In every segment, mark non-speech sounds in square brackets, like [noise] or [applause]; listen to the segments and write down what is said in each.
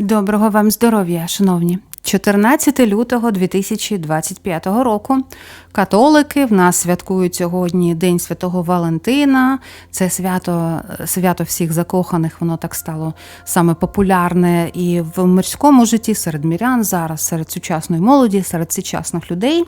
Доброго вам здоров'я, шановні. 14 лютого 2025 року католики в нас святкують сьогодні День Святого Валентина. Це свято свято всіх закоханих, воно так стало саме популярне і в мирському житті серед мірян зараз, серед сучасної молоді, серед сучасних людей.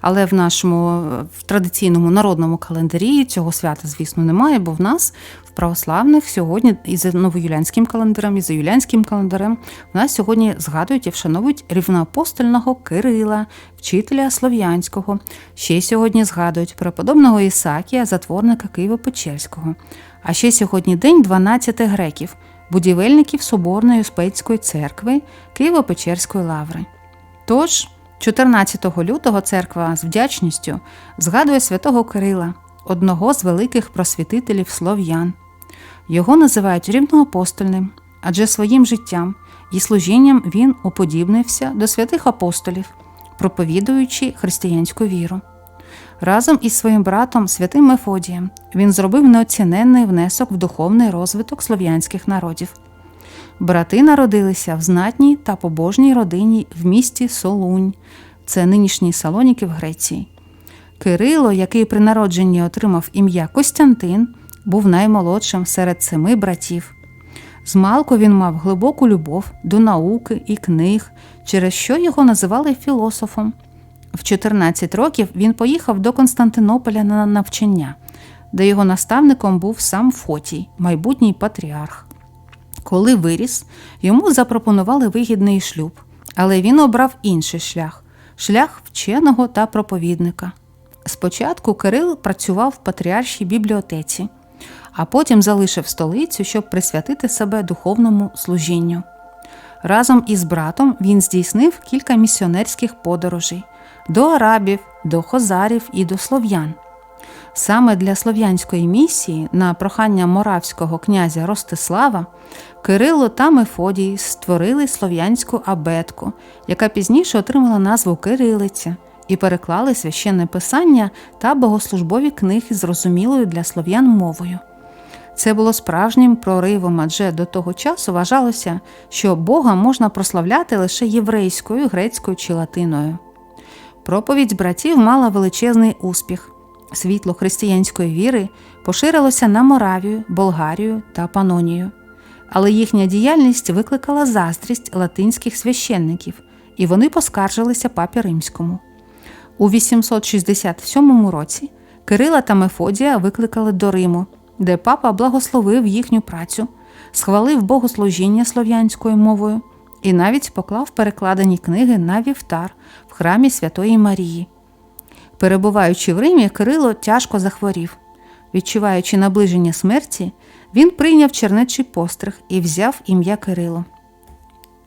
Але в нашому в традиційному народному календарі цього свята, звісно, немає, бо в нас православних сьогодні і за новоюлянським календарем, і за юлянським календарем в нас сьогодні згадують і вшановують рівноапостольного Кирила, вчителя слов'янського. Ще сьогодні згадують преподобного Ісакія, затворника Києво-Печерського. А ще сьогодні день 12 греків, будівельників Соборної Успенської церкви Києво-Печерської лаври. Тож, 14 лютого церква з вдячністю згадує святого Кирила, одного з великих просвітителів слов'ян. Його називають рівноапостольним, адже своїм життям і служінням він уподібнився до святих апостолів, проповідуючи християнську віру. Разом із своїм братом святим Мефодієм він зробив неоціненний внесок в духовний розвиток слов'янських народів. Брати народилися в знатній та побожній родині в місті Солунь, це нинішній Салоніки в Греції. Кирило, який при народженні отримав ім'я Костянтин, був наймолодшим серед семи братів. Змалку він мав глибоку любов до науки і книг, через що його називали філософом. В 14 років він поїхав до Константинополя на навчання, де його наставником був сам Фотій, майбутній патріарх. Коли виріс, йому запропонували вигідний шлюб, але він обрав інший шлях шлях вченого та проповідника. Спочатку Кирил працював в патріаршій бібліотеці, а потім залишив столицю, щоб присвятити себе духовному служінню. Разом із братом він здійснив кілька місіонерських подорожей до арабів, до хозарів і до слов'ян. Саме для слов'янської місії, на прохання моравського князя Ростислава, Кирило та Мефодій створили слов'янську абетку, яка пізніше отримала назву Кирилиця, і переклали священне писання та богослужбові книги зрозумілою для слов'ян мовою. Це було справжнім проривом, адже до того часу вважалося, що Бога можна прославляти лише єврейською, грецькою чи латиною. Проповідь братів мала величезний успіх. Світло християнської віри поширилося на Моравію, Болгарію та Панонію, але їхня діяльність викликала заздрість латинських священників, і вони поскаржилися папі римському. У 867 році Кирила та Мефодія викликали до Риму, де папа благословив їхню працю, схвалив богослужіння слов'янською мовою і навіть поклав перекладені книги на вівтар в храмі Святої Марії. Перебуваючи в Римі, Кирило тяжко захворів. Відчуваючи наближення смерті, він прийняв чернечий постриг і взяв ім'я Кирило.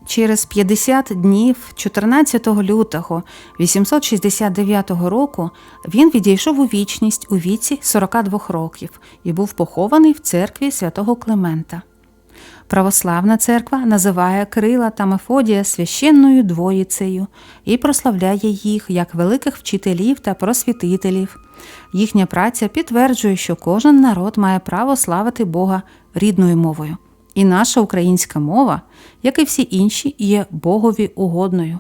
Через 50 днів, 14 лютого 869 року, він відійшов у вічність у віці 42 років і був похований в церкві святого Климента. Православна церква називає Кирила та Мефодія священною двоїцею і прославляє їх як великих вчителів та просвітителів. Їхня праця підтверджує, що кожен народ має право славити Бога рідною мовою. І наша українська мова, як і всі інші, є Богові угодною.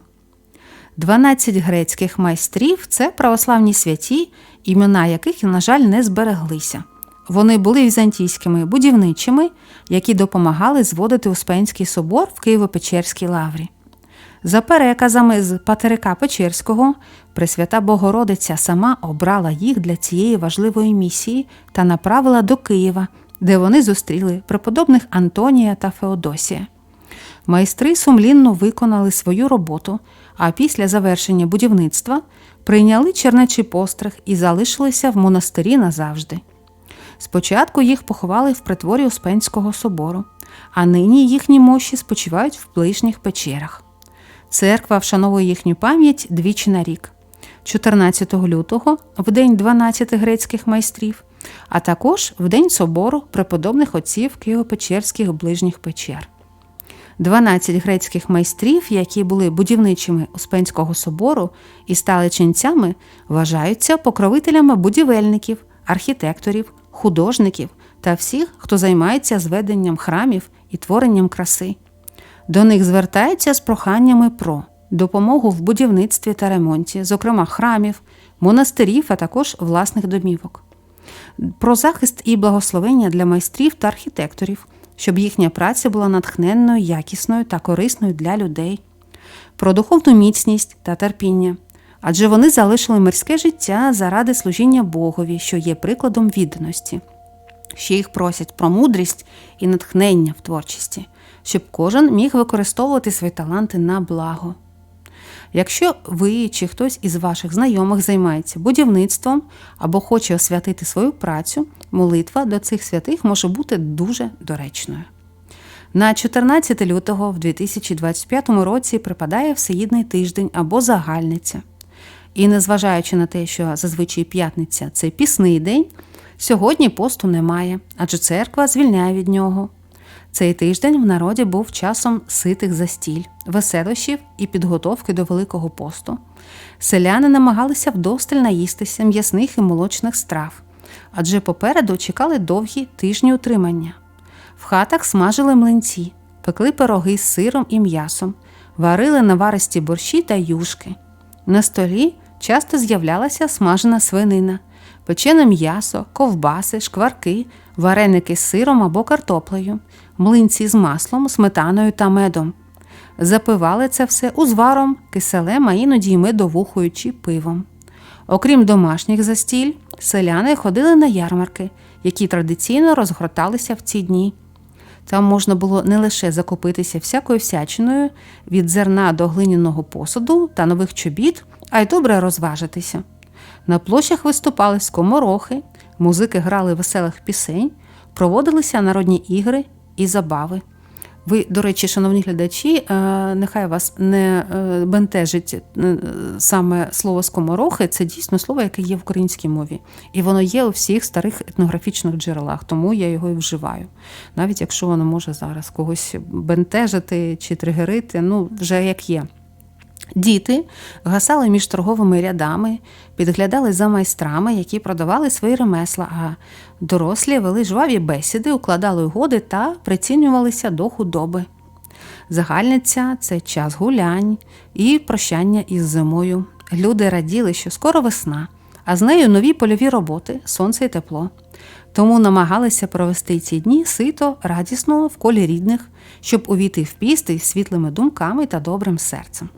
12 грецьких майстрів це православні святі, імена яких, на жаль, не збереглися. Вони були візантійськими будівничими, які допомагали зводити Успенський собор в Києво-Печерській лаврі. За переказами з Патерика Печерського, Пресвята Богородиця сама обрала їх для цієї важливої місії та направила до Києва, де вони зустріли преподобних Антонія та Феодосія. Майстри сумлінно виконали свою роботу, а після завершення будівництва прийняли чернечий постриг і залишилися в монастирі назавжди. Спочатку їх поховали в притворі Успенського собору, а нині їхні мощі спочивають в ближніх печерах. Церква вшановує їхню пам'ять двічі на рік 14 лютого, в день 12 грецьких майстрів, а також в день собору преподобних отців Києво-Печерських ближніх печер. 12 грецьких майстрів, які були будівничими Успенського собору і стали ченцями, вважаються покровителями будівельників, архітекторів, художників та всіх, хто займається зведенням храмів і творенням краси. До них звертаються з проханнями про допомогу в будівництві та ремонті, зокрема храмів, монастирів, а також власних домівок, про захист і благословення для майстрів та архітекторів, щоб їхня праця була натхненною, якісною та корисною для людей, про духовну міцність та терпіння. Адже вони залишили мирське життя заради служіння Богові, що є прикладом відданості. Ще їх просять про мудрість і натхнення в творчості, щоб кожен міг використовувати свої таланти на благо. Якщо ви чи хтось із ваших знайомих займається будівництвом або хоче освятити свою працю, молитва до цих святих може бути дуже доречною. На 14 лютого в 2025 році припадає Всеїдний тиждень або загальниця. І незважаючи на те, що зазвичай п'ятниця це пісний день, сьогодні посту немає, адже церква звільняє від нього. Цей тиждень в народі був часом ситих застіль, веселощів і підготовки до Великого посту. Селяни намагалися вдосталь наїстися м'ясних і молочних страв, адже попереду чекали довгі тижні утримання. В хатах смажили млинці, пекли пироги з сиром і м'ясом, варили наваристі борщі та юшки. На столі часто з'являлася смажена свинина, печене м'ясо, ковбаси, шкварки, вареники з сиром або картоплею, млинці з маслом, сметаною та медом. Запивали це все узваром, киселем, а іноді й медовухою чи пивом. Окрім домашніх застіль, селяни ходили на ярмарки, які традиційно розгорталися в ці дні. Там можна було не лише закупитися всякою всячиною від зерна до глиняного посуду та нових чобіт, а й добре розважитися. На площах виступали скоморохи, музики грали веселих пісень, проводилися народні ігри і забави. Ви, до речі, шановні глядачі, е, нехай вас не е, бентежить е, саме слово скоморохи, це дійсно слово, яке є в українській мові. І воно є у всіх старих етнографічних джерелах, тому я його і вживаю. Навіть якщо воно може зараз когось бентежити чи тригерити, ну вже як є. Діти гасали між торговими рядами, підглядали за майстрами, які продавали свої ремесла, а дорослі вели жваві бесіди, укладали угоди та прицінювалися до худоби. Загальниця це час гулянь і прощання із зимою. Люди раділи, що скоро весна, а з нею нові польові роботи, сонце і тепло. Тому намагалися провести ці дні сито, радісно в колі рідних, щоб увійти в піст із світлими думками та добрим серцем.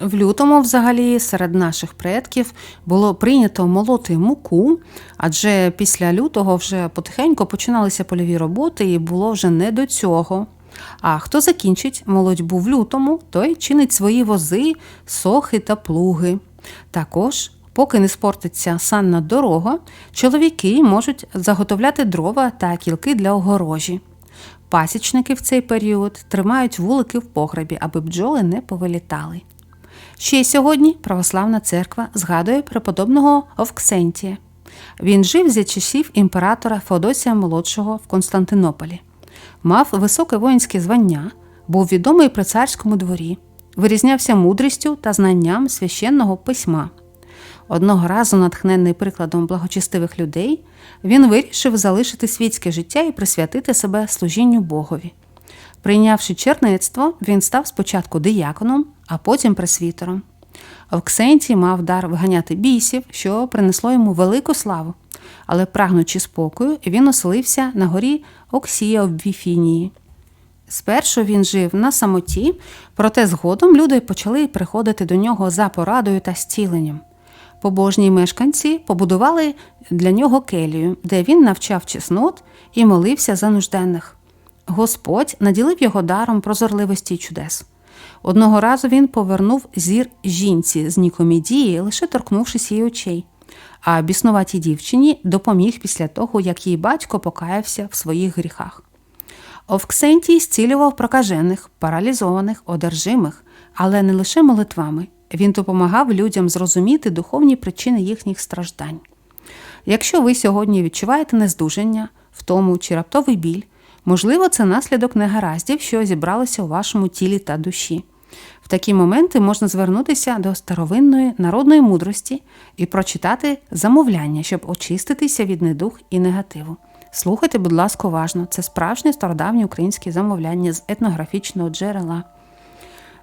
В лютому, взагалі, серед наших предків було прийнято молоти муку, адже після лютого вже потихеньку починалися польові роботи, і було вже не до цього. А хто закінчить молодьбу в лютому, той чинить свої вози, сохи та плуги. Також, поки не спортиться санна дорога, чоловіки можуть заготовляти дрова та кілки для огорожі. Пасічники в цей період тримають вулики в погребі, аби бджоли не повилітали. Ще й сьогодні православна церква згадує преподобного Овксентія. Він жив за часів імператора Феодосія Молодшого в Константинополі, мав високе воїнське звання, був відомий при царському дворі, вирізнявся мудрістю та знанням священного письма. Одного разу, натхнений прикладом благочестивих людей, він вирішив залишити світське життя і присвятити себе служінню Богові. Прийнявши черництво, він став спочатку дияконом, а потім пресвітером. Овксентій мав дар виганяти бісів, що принесло йому велику славу, але, прагнучи спокою, він оселився на горі Оксія в Віфінії. Спершу він жив на самоті, проте згодом люди почали приходити до нього за порадою та стіленням. Побожні мешканці побудували для нього келію, де він навчав чеснот і молився за нужденних. Господь наділив його даром прозорливості й чудес. Одного разу він повернув зір жінці з Нікомідії, лише торкнувшись її очей, а біснуватій дівчині допоміг після того, як її батько покаявся в своїх гріхах. Овксентій зцілював прокажених, паралізованих, одержимих, але не лише молитвами. Він допомагав людям зрозуміти духовні причини їхніх страждань. Якщо ви сьогодні відчуваєте нездужання, втому чи раптовий біль, можливо, це наслідок негараздів, що зібралися у вашому тілі та душі. В такі моменти можна звернутися до старовинної народної мудрості і прочитати замовляння, щоб очиститися від недух і негативу. Слухайте, будь ласка, уважно. Це справжнє стародавнє українське замовляння з етнографічного джерела.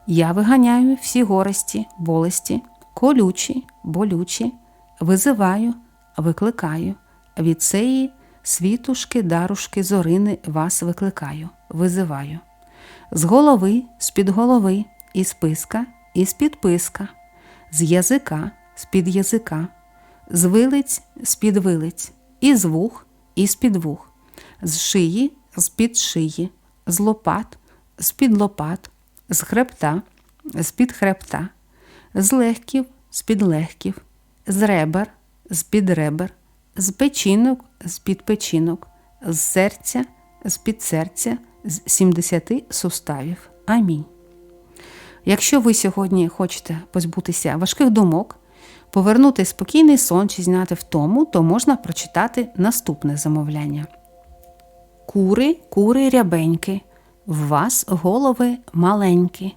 Я виганяю всі горесті, болесті, колючі, болючі, визиваю, викликаю. Від цієї світушки, дарушки, зорини вас викликаю, визиваю. З голови, з-під голови, із писка, із підписка, з язика, з-під язика, з вилиць, з-під вилиць, із вух, із-під вух, з шиї, з-під шиї, з лопат, з-під лопат, з хребта, з-під хребта, з легків, з-під легків, з ребер, з-під ребер, з печінок, з-під печінок, з серця, з-під серця, з 70 суставів. Амінь. Якщо ви сьогодні хочете позбутися важких думок, повернути спокійний сон чи зняти втому, то можна прочитати наступне замовляння. Кури, кури рябеньки, в вас голови маленькі,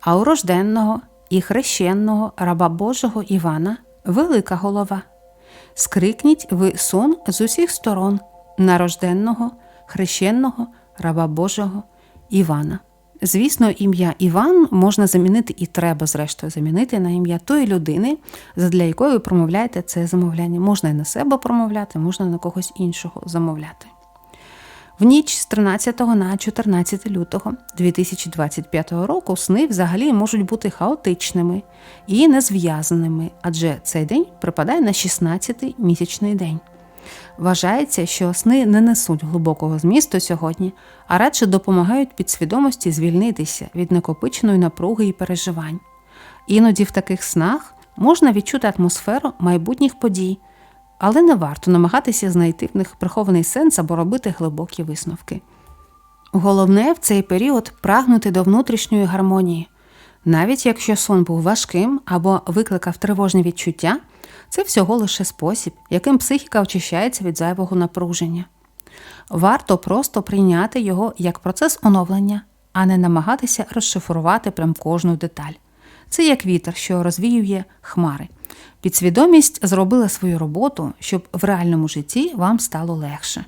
а у рожденного і хрещенного раба Божого Івана велика голова. Скрикніть ви сон з усіх сторон нарожденного, хрещенного раба Божого Івана. Звісно, ім'я Іван можна замінити і треба, зрештою, замінити на ім'я тої людини, задля якої ви промовляєте це замовляння. Можна і на себе промовляти, можна на когось іншого замовляти. В ніч з 13 на 14 лютого 2025 року сни взагалі можуть бути хаотичними і незв'язаними, адже цей день припадає на 16-й місячний день. Вважається, що сни не несуть глибокого змісту сьогодні, а радше допомагають підсвідомості звільнитися від накопиченої напруги і переживань. Іноді в таких снах можна відчути атмосферу майбутніх подій, але не варто намагатися знайти в них прихований сенс або робити глибокі висновки. Головне в цей період прагнути до внутрішньої гармонії. Навіть якщо сон був важким або викликав тривожні відчуття, це всього лише спосіб, яким психіка очищається від зайвого напруження. Варто просто прийняти його як процес оновлення, а не намагатися розшифрувати прям кожну деталь. Це як вітер, що розвіює хмари. Підсвідомість зробила свою роботу, щоб в реальному житті вам стало легше.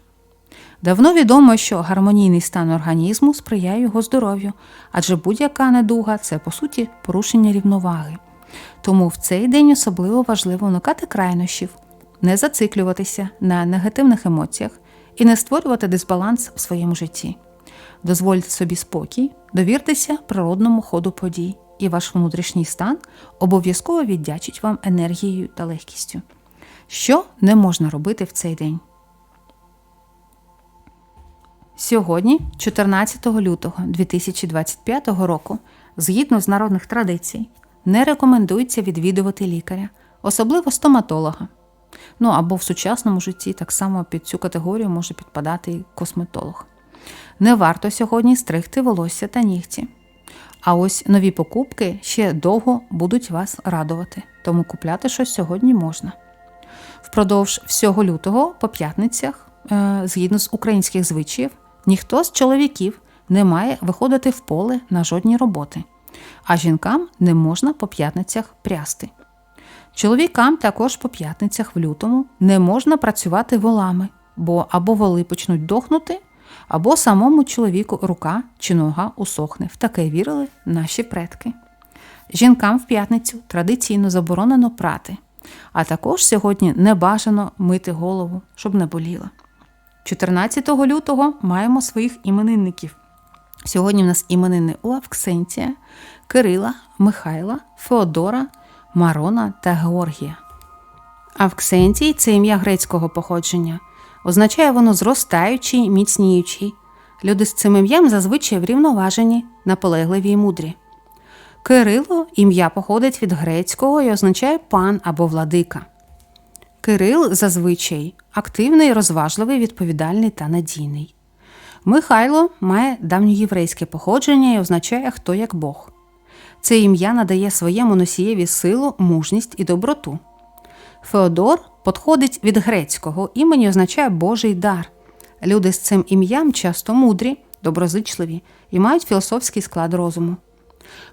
Давно відомо, що гармонійний стан організму сприяє його здоров'ю, адже будь-яка недуга це по суті порушення рівноваги. Тому в цей день особливо важливо уникати крайнощів, не зациклюватися на негативних емоціях і не створювати дисбаланс в своєму житті. Дозвольте собі спокій, довіртеся природному ходу подій, і ваш внутрішній стан обов'язково віддячить вам енергією та легкістю. Що не можна робити в цей день? Сьогодні, 14 лютого 2025 року, згідно з народних традицій, не рекомендується відвідувати лікаря, особливо стоматолога. Ну або в сучасному житті так само під цю категорію може підпадати і косметолог. Не варто сьогодні стригти волосся та нігті. А ось нові покупки ще довго будуть вас радувати, тому купляти щось сьогодні можна. Впродовж всього лютого по п'ятницях, е, згідно з українських звичаїв, ніхто з чоловіків не має виходити в поле на жодні роботи, а жінкам не можна по п'ятницях прясти. Чоловікам також по п'ятницях в лютому не можна працювати волами, бо або воли почнуть дохнути, або самому чоловіку рука чи нога усохне. В таке вірили наші предки. Жінкам в п'ятницю традиційно заборонено прати, а також сьогодні не бажано мити голову, щоб не боліло. 14 лютого маємо своїх іменинників. Сьогодні в нас іменини у Авксентія, Кирила, Михайла, Феодора, Марона та Георгія. Авксентій це ім'я грецького походження. Означає воно зростаючий, міцніючий. Люди з цим ім'ям зазвичай врівноважені, наполегливі й мудрі. Кирило ім'я походить від грецького і означає пан або владика. Кирил зазвичай активний, розважливий, відповідальний та надійний. Михайло має давньоєврейське походження і означає хто як Бог. Це ім'я надає своєму носієві силу, мужність і доброту. Феодор подходить від грецького імені означає Божий дар. Люди з цим ім'ям часто мудрі, доброзичливі і мають філософський склад розуму.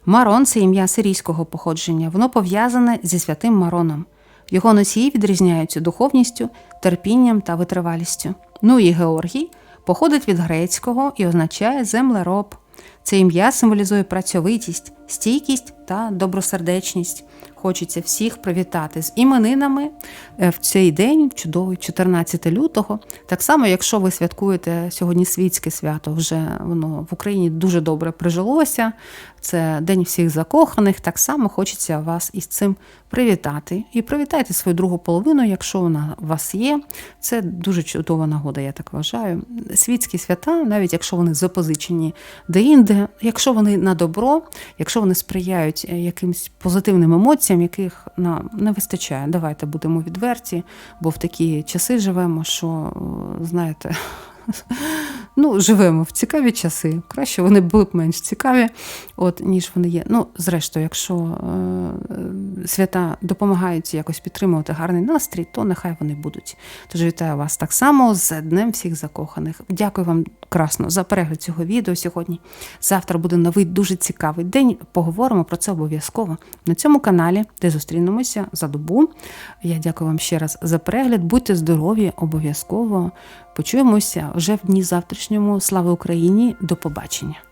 Марон це ім'я сирійського походження, воно пов'язане зі святим Мароном. Його носії відрізняються духовністю, терпінням та витривалістю. Ну і Георгій походить від грецького і означає землероб. Це ім'я символізує працьовитість, стійкість та добросердечність. Хочеться всіх привітати з іменинами е, в цей день, чудовий 14 лютого. Так само, якщо ви святкуєте сьогодні світське свято, вже воно в Україні дуже добре прижилося. Це День всіх закоханих. Так само хочеться вас із цим привітати. І привітайте свою другу половину, якщо вона у вас є. Це дуже чудова нагода, я так вважаю. Світські свята, навіть якщо вони запозичені де-інде, якщо вони на добро, якщо вони сприяють е, якимсь позитивним емоціям, яких нам не вистачає. Давайте будемо відверті, бо в такі часи живемо, що е, знаєте. [laughs] Ну, живемо в цікаві часи. Краще вони були б менш цікаві, от, ніж вони є. Ну, зрештою, якщо е, свята допомагають якось підтримувати гарний настрій, то нехай вони будуть. Тож вітаю вас так само з Днем всіх закоханих. Дякую вам красно за перегляд цього відео сьогодні. Завтра буде новий дуже цікавий день. Поговоримо про це обов'язково на цьому каналі, де зустрінемося за добу. Я дякую вам ще раз за перегляд. Будьте здорові, обов'язково. Почуємося вже в дні завтрашньому. Слава Україні! До побачення!